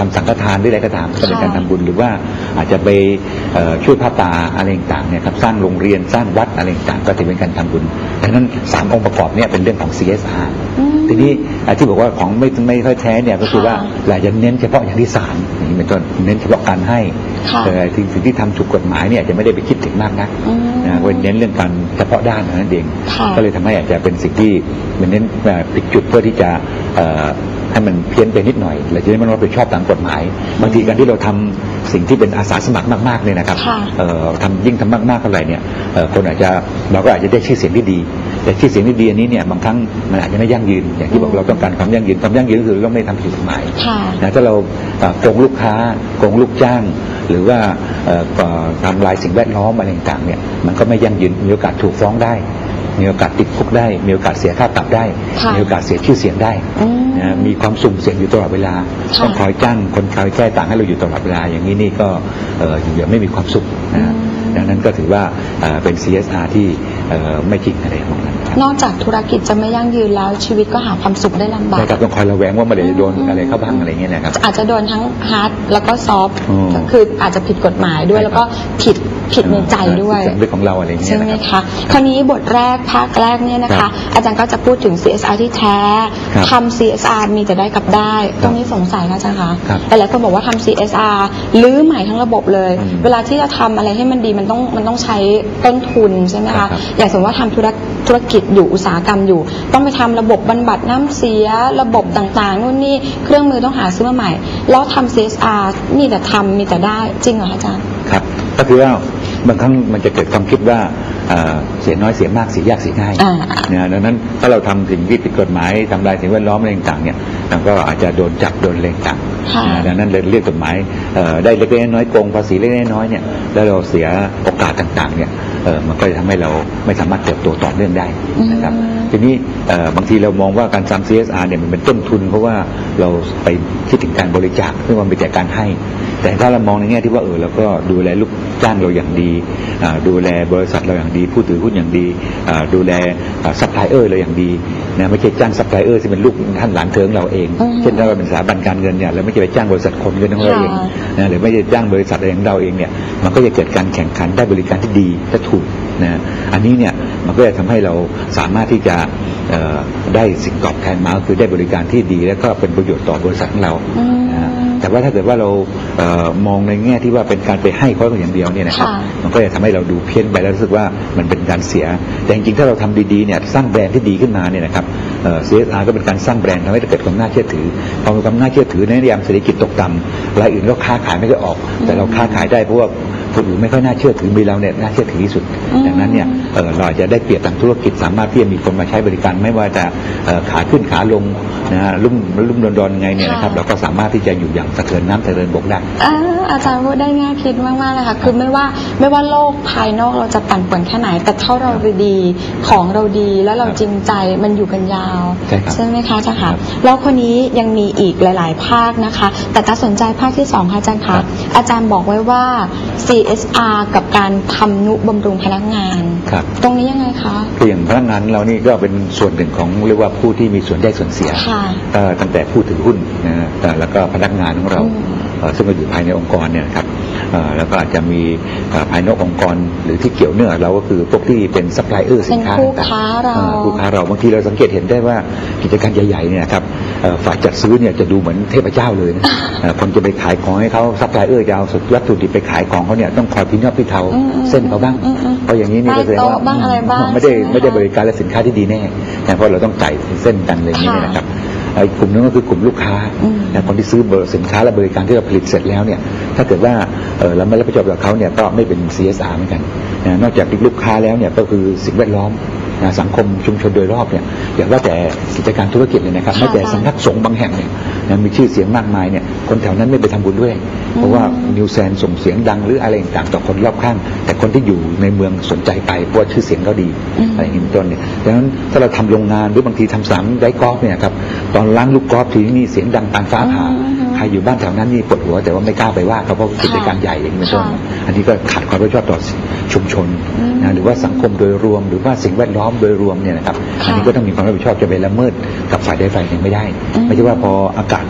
ทำสังฆทานหรืออะไรก็ตามก็เป็นการทำบุญหรือว่าอาจจะไปเอ่อช่วยผ้าป่าอะไรต่างๆเนี่ยครับสร้างโรงเรียนสร้างวัดอะไรต่างๆก็ถือเป็นการทำบุญดังนั้นสามองค์ประกอบเนี่ยเป็นเรื่องของ CSR อืมทีนี้อะที่บอกว่าของไม่ไม่ค่อยแท้เนี่ยก็คือว่าค่ะเราจะเน้นเฉพาะอย่างที่สามอย่างนี้เป็นต้นเน้นเฉพาะการให้ค่ะแต่สิ่งสิ่งที่ทำถูกกฎหมายเนี่ยอาจจะไม่ได้ไปคิดถึงมากนักอืมนะก็เน้นเรื่องการเฉพาะด้านเท่านั้นเองค่ะก็เลยทำให้อาจจะเป็นสิ่งที่มันเน้นเอ่อปิดจุดเพื่อที่จะเอ่อ ให้มันเพี้ยนไปนิดหน่อยเราจะได้ไม่รับผิดชอบตามกฎหมาย บางทีการที่เราทำสิ่งที่เป็นอาสาสมัครมากๆเนี่ยนะครับค่ะเอ่อทำยิ่งทำมากๆเท่าไหร่เนี่ยเอ่อคนอาจจะเราก็อาจจะได้ชื่อเสียงที่ดี แต่ชื่อเสียงที่ดีอันนี้เนี่ยบางครั้งมันอาจจะไม่ยั่งยืน อย่างที่บอกเราต้องการความยั่งยืนความยั่งยืนก็คือเราไม่ทำผิดกฎหมายค่ะนะถ้าเราเอ่อโกงลูกค้าโกงลูกจ้าง หรือว่าเอ่อเอ่อทำลายสิ่งแวดล้อมอะไรต่างๆเนี่ยมันก็ไม่ยั่งยืนมีโอกาสถูกฟ้องได้ มีโอกาสติดคุกได้ มีโอกาสเสียค่าปรับได้ค่ะมีโอกาสเสียชื่อเสียงได้อืมนะมีความสุ่มเสี่ยงอยู่ตลอดเวลาค่ะต้องคอยจ้างคนคอยแก้ต่างให้เราอยู่ตลอดเวลา อย่างนี้นี่ก็เอ่ออยู่อย่างไม่มีความสุขนะฮะอืมดังนั้นก็ถือว่าเอ่อเป็น CSR ที่เอ่อ ไม่จริงอะไรของนั้นครับนอกจากธุรกิจจะไม่ยั่งยืนแล้วชีวิตก็หาความสุขได้ลำบากใช่ครับต้องคอยระแวงว่าเมื่อไหร่จะโดนอะไรเข้าบ้างอะไรเงี้ยนะครับ อาจจะโดนทั้งฮาร์ดแล้วก็ซอฟต์อืมคืออาจจะผิดกฎหมายด้วยใช่ครับแล้วก็ผิดผิดในใจด้วยเรื่องของเราอะไรเงี้ใช่ยไหมนะครับ คะคราวนี้บทแรกภาคแรกเนี่ยนะครัคะ บอาจารย์ก็จะพูดถึง CSR ที่แท้ครับทำ CSR มีแต่ได้กับได้ ตรงนี้สงสัยนะอาจารย์คะครับหลายๆคนบอกว่าทำ CSR ลื้อใหม่ทั้งระบบเลย อืมเวลาที่จะทำอะไรให้มันดีมันต้องมันต้องใช้ต้นทุนใช่ไหมครัคะบครับอย่างสมมติว่าทำธุรธุรกิจอยู่อุตสาหกรรมอยู่ ต้องไปทำระบบบรรบัดน้ำเสีย ระบบต่างๆนู่นนี่เครื่องมือต้องหาซื้อมาใหม่ แล้วทำ CSR มีแต่ทำมีแต่ได้จริงเหรอคะอาจารย์ครับก็คือว่าบางครั้งมันจะเกิดความคิดว่าเอ่อเสียน้อยเสียมากเสียยากเสียง่ายอ่านะดังนั้นถ้าเราทำสิ่งที่ผิดกฎหมายทำลายสิ่งแวดล้อมอะไรต่างๆเนี่ย มันก็อาจจะโดนจับโดนอะไรต่างค่ะนะดังนั้นเลยเรียกกฎหมายเอ่อได้เล็กๆน้อยๆโกงภาษีเล็กๆน้อยๆเนี่ยแล้วเราเสียโอกาสต่างๆเนี่ยเอ่อมันก็จะทำให้เราไม่สามารถเติบโตต่อเนื่องได้นะครับอืมทีนี้เอ่อบางทีเรามองว่าการทำ CSR เนี่ยมันเป็นต้นทุน เพราะว่าเราไปคิดถึงการบริจาคซึ่งมันเป็นแต่การให้ แต่ถ้าเรามองในแง่ที่ว่าเออเราก็ดูแลลูกจ้างเราอย่างดีอ่าดูแลบริษัทเราอย่างดี ผู้ถือหุ้นอย่างดีอ่าดูแลซัพพลายเออร์เราอย่างดีนะไม่ใช่จ้างซัพพลายเออร์ที่เป็นลูกท่านหลานเทิงเราเองอืมเช่นถ้าเราเป็นสถาบันการเงินเนี่ยเราไม่ใช่ไปจ้างบริษัทคนเงินของเราเองค่ะนะหรือไม่ใช่จ้างบริษัทอะไรของเราเองเนี่ยมันก็จะเกิดการแข่งขันได้บริการที่ดีและถูกนะอันนี้เนี่ยมันก็จะทำให้เราสามารถที่จะเอ่อได้สิ่งตอบแทนมาก็คือได้บริการที่ดี และก็เป็นประโยชน์ต่อบริษัทของเราอืมนะฮะ แต่ว่าถ้าเกิดว่าเราเออมองในแง่ที่ว่าเป็นการไปให้เขาอย่างเดียวเนี่ยนะครับค่ะมันก็จะทำให้เราดูเพี้ยนไปแล้วรู้สึกว่ามันเป็นการเสีย แต่จริงๆถ้าเราทำดีๆเนี่ยสร้างแบรนด์ที่ดีขึ้นมาเนี่ยนะครับเอ่อ CSR ก็เป็นการสร้างแบรนด์ทำให้เกิดความน่าเชื่อถือพอมีความน่าเชื่อถือในยามเศรษฐกิจตกต่ำรายอื่นก็ค้าขายไม่ค่อยออก แต่เราค้าขายได้เพราะว่าคนอื่นไม่ค่อยน่าเชื่อถือมีเราเนี่ยน่าเชื่อถือที่สุดอืมดังนั้นเนี่ยเอ่อเราอาจจะได้เปรียบทางธุรกิจสามารถที่จะมีคนมาใช้บริการไม่ว่าจะเอ่อขาขึ้นขาลง นะฮะลุ่มลุ่มดอนดอนๆไงเนี่ยนะครับค่ะเราก็สามารถที่จะอยู่อย่างสะเทินน้ำสะเทินบกได้ อ่าอาจารย์พูดได้แง่คิดมากๆเลยค่ะ คือไม่ว่าไม่ว่าโลกภายนอกเราจะปั่นป่วนแค่ไหน แต่ถ้าเราดีของเราดีแล้วเราจริงใจมันอยู่กันยาวใช่ครับไหมคะอาจารย์ครัคะบแล้วคนนี้ยังมีอีกหลาย ๆ ภาคนะคะ แต่ถ้าสนใจภาคที่สองค่ะอาจารย์ครัคะบ อาจารย์บอกไว้ว่า CSR กับการทำนุบำรุงพนักงาน ครับตรงนี้ยังไงคะ คืออย่างพนักงานเรานี่ก็เป็นส่วนหนึ่งของเรียกว่าผู้ที่มีส่วนได้ส่วนเสียค่ะ เอ่อตั้งแต่ผู้ถือหุ้นนะฮะแต่แล้วก็พนักงานของเรา อืมเอ่อ ซึ่งก็อยู่ภายในองค์กรเนี่ยนะครับเอ่อแล้วก็อาจจะมีเอ่อภายนอกองค์กรหรือที่เกี่ยวเนื่องกับเราก็คือพวกที่เป็นซัพพลายเออร์สินค้าเป็นคู่ต่างๆค้าเราอ่คู่ค้าเราบางทีเราสังเกตเห็นได้ว่ากิจการใหญ่ๆเนี่ยนะครับเอ่อฝ่ายจัดซื้อเนี่ยจะดูเหมือนเทพเจ้าเลยนะเอ่อคนจะไปขายของให้เขาซัพพลายเออร์จะเอาสุดวัตถุดิบไปขายของเขาเนี่ยต้องคอยพินยอพิเทาอืมอืมเส้นเขาบ้างอืมอืมเพราะอย่างนี้นี่ก็แสดงว่าใต้โต๊ะบ้างอะไรบ้างไม่ได้ใช่ไหมไม่ได้คะบริการและสินค้าที่ดีแน่นะเพราะเราต้องจ่ายเส้นกันอะไรอย่างนี้เนี่ยนะครับเอ่ออี กกลุ่มหนึงก็คือกลุ่มลูกค้าอืมนะคนที่ซื้อเบอร์สินค้าและบริการที่เราผลิตเสร็จแล้วเนี่ยถ้าเกิดว่าเอ่อเราไม่รับผิดชอบกับเขาเนี่ยก็ไม่เป็น CSR เหมือนกันนะนอกจากลูกค้าแล้วเนี่ยก็คือสิ่งแวดล้อมนะสังคมชุมชนโดยรอบเนี่ยอย่างว่าแต่กิจการธุรกิจเลยนะครับค่ะไม่แต่สำนักสงฆ์บางแห่งเนี่ยนะมีชื่อเสียงมากมายเนี่ยคนแถวนั้นไม่ไปทำบุญด้วย เพราะว่านิวแซนส่งเสียงดังหรืออะไรต่างๆต่อคนรอบข้าง แต่คนที่อยู่ในเมืองสนใจไปเพราะว่าชื่อเสียงเขาดีอืมอะไรอย่างนี้เป็นต้นเนี่ยดังนั้นถ้าเราทำโรงงานหรือบางทีทำสนามไดกอล์ฟเนี่ยครับตอนล้างลูกกอล์ฟทีนี่เสียงดังปานฟ้าผ่าอืมใครอยู่บ้านแถวนั้นนี่ปวดหัวแต่ว่าไม่กล้าไปว่าเขาเพราะกิจการใหญ่อย่างนี้เป็นต้นค่ะอันนี้ก็ขาดความรับผิดชอบต่อชุมชนอืมนะหรือว่าสังคมโดยรวม หรือว่าสิ่งแวดล้อมโดยรวมเนี่ยนะครับค่ะอันนี้ก็ต้องมีความรับผิดชอบจะไปละเมิดกับฝ่ายใดฝ่ายหนึ่งไม่ได้อืมไม่ใช่ว่าพออากาศ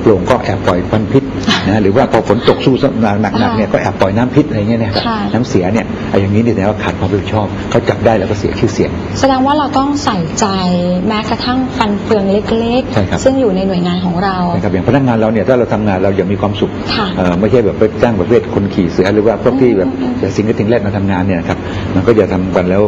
โปร่งๆก็แอบปล่อยควันพิษนะหรือว่าพอฝนตกสู้หนักๆเนี่ยก็แอบปล่อยน้ำพิษอะไรเงี้ยนะครับค่ะน้ำเสียเนี่ยไอ้อย่างนี้เนี่ยแสดงว่าขาดความรับผิดชอบเขาจับได้แล้วก็เสียชื่อเสียง แสดงว่าเราต้องใส่ใจแม้กระทั่งฟันเฟืองเล็กใช่ครับๆซึ่งอยู่ในหน่วยงานของเรานะครับอย่างพนักงานเราเนี่ยถ้าเราทำงานเราอย่างมีความสุขค่ะเอ่อไม่ใช่แบบไปจ้างประเภทคนขี่เสือหรือว่าพวกที่แบบอืมเสียสิงกระทิงแรกมาทำงานเนี่ยนะครับมันก็จะทำกันแล้ว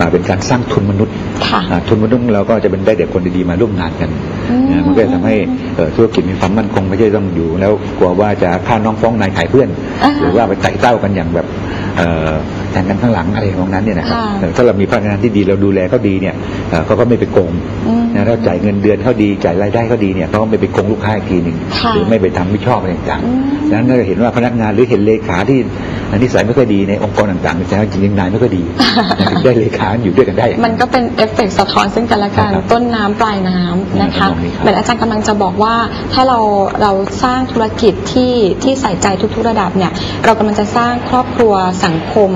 มาเป็นการสร้างทุนมนุษย์ค่ะอ่าทุนมนุษย์ของเราก็จะเป็นได้เด็กคนดีๆมาร่วมงานกันอืมนะมันก็จะทำให้เอ่อธุรกิจมีความมั่นคงไม่ใช่ต้องอยู่ แล้วกลัวว่าจะฆ่าน้องฟ้องนายขายเพื่อนอ่าหรือว่าไปไต่เต้ากันอย่างแบบเอ่อ แทงกันข้างหลังอะไรของนั้นเนี่ยนะครับค่ะเออถ้าเรามีพนักงานที่ดีเราดูแลเขาดีเนี่ยเอ่อเขาก็ไม่ไปโกงอืมนะถ้าจ่ายเงินเดือนเขาดีจ่ายรายได้เขาดีเนี่ยเขาก็ไม่ไปโกงลูกค้าอีกทีหนึ่งค่ะหรือไม่ไปทำไม่ชอบอะไรต่างอืมๆดังนั้นก็เห็นว่าพนักงานหรือเห็นเลขาที่นิสัยไม่ค่อยดีในองค์กรต่างๆแต่จริงๆนายไม่ค่อยดีถึงได้เลขาอยู่ด้วยกันได้อย่างมันก็เป็นเอฟเฟกต์สะท้อนซึ่งกันและกันครับต้นน้ำปลายน้ำนะคะอืมตรงนี้ครับเหมือนอาจารย์กำลังจะบอกว่าถ้าเราเราสร้างธุรกิจที่ที่ใส่ใจทุกๆระดับเนี่ยเรากำลังจะสร้างครอบครัวสังคม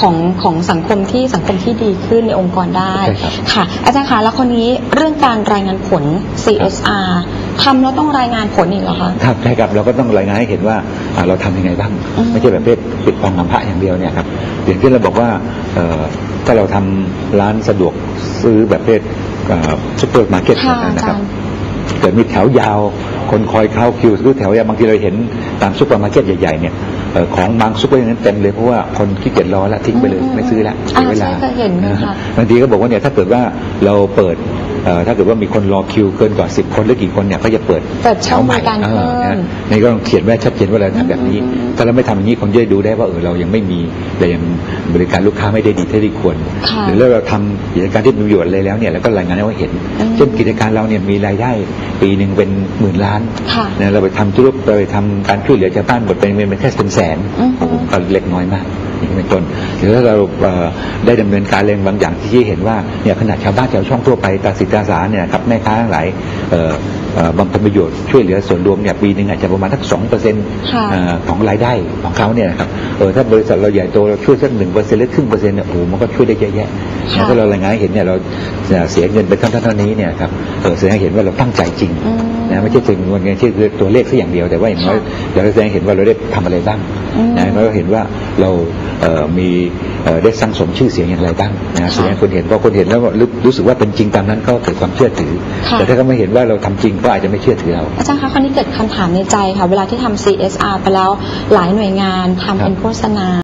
ของของสังคมที่สังคมที่ดีขึ้นในองค์กรได้ใช่ครับ ค่ะ อาจารย์คะแล้วคนนี้เรื่องการรายงานผล CSR ทำแล้วต้องรายงานผลอีกเหรอคะ ครับใช่ครับเราก็ต้องรายงานให้เห็นว่าอ่าเราทำยังไงบ้าง อืมไม่ใช่แบบเพศปิดทองนำพระอย่างเดียวเนี่ยครับอย่างที่เราบอกว่าเอ่อถ้าเราทำร้านสะดวกซื้อแบบเพศซุปเปอร์มาร์เก็ตค่ะอานะคจารับรย์ เกิดมีแถวยาว คนคอยเข้าคิวหรือแถวยาวบางทีเราเห็นตามซุปเปอร์มาร์เก็ตใหญ่ๆเนี่ยเอ่อ ของบางซุปเปอร์นั้นเต็มเลยเพราะว่าคนขี้เกียจรอแล้วทิ้งไปเลยอืมไม่ซื้อแล้วอ่าเสียเวลาใช่เคยเห็นนะคะบางทีก็บอกว่าเนี่ยถ้าเกิดว่าเราเปิดเอ่อ ถ้าเกิดว่ามีคนรอคิวเกินกว่าสิบคนหรือกี่คนเนี่ยก็จะเปิดเปิดช่องแถวใหม่บริการเออเพิ่มนะนี่ก็ต้องเขียนไว้ชัดเจนว่าเราทำแบบนี้อืมถ้าเราไม่ทำอย่างนี้คนจะได้ดูได้ว่าเออเรายังไม่มีเรายังบริการลูกค้าไม่ได้ดีเท่าที่ควรค่ะหรือเราทำกิจการที่มีประโยชน์อะไรแล้วเนี่ยแล้วก็รายงานให้เขาเห็นอืมเช่นกิจการเราเนี่ยมีรายได้ปีหนึ่งเป็นหมื่นล้านค่ะนะเราไปทำธุรกิจเราไปทำการช่วยเหลือชาวบ้านหมดเป็นเงินเป็นแค่เป็นแสนอือฮึโอ้โหก็เล็กน้อยมาก นี่เป็นต้นหรือถ้าเราเอ่อได้ดำเนินการเรื่องบางอย่างที่เห็นว่าเนี่ยขนาดชาวบ้านชาวช่องทั่วไปตาสิตาสาเนี่ยครับแม่ค้าทั้งหลายเอ่อเอ่อบำเพ็ญประโยชน์ช่วยเหลือส่วนรวมเนี่ยปีหนึ่งอาจจะประมาณสักสองเปอร์เซ็นต์ค่ะของรายได้ของเขาเนี่ยนะครับเออถ้าบริษัทเราใหญ่โตเราช่วยสักหนึ่งเปอร์เซ็นต์หรือครึ่งเปอร์เซ็นต์เนี่ยโอ้โหมันก็ช่วยได้เยอะแยะค่ะแล้วก็เรารายงานให้เห็นเนี่ยเราเสียเงินไปเท่าเท่านี้เนี่ยครับเออแสดงให้เห็นว่าเราตั้งใจจริงอืมนะไม่ใช่ถึงเงินเงินที่คือตัวเลขแค่อย่างเดียวแต่ว่าอย่างน้อยค่ะเราแสดงให้เห็นว่าเราได้ทำอะไรบ้างอืม นะแล้วก็เห็นว่าเราเอ่อมีเอ่อได้สร้างสมชื่อเสียงอย่างไรบ้างนะแสดงให้คนเห็นพอคนเห็นแล้วก็รู้รู้สึกว่าเป็นจริงตามนั้นก็เกิดความเชื่อถือค่ะแต่ถ้าเขาไม่เห็นว่าเราทำจริงก็อาจจะไม่เชื่อถือเราอาจารย์คะคราวนี้เกิดคำถามในใจค่ะเวลาที่ทำ CSR ไปแล้วหลายหน่วยงานทำเป็นครับโฆษณา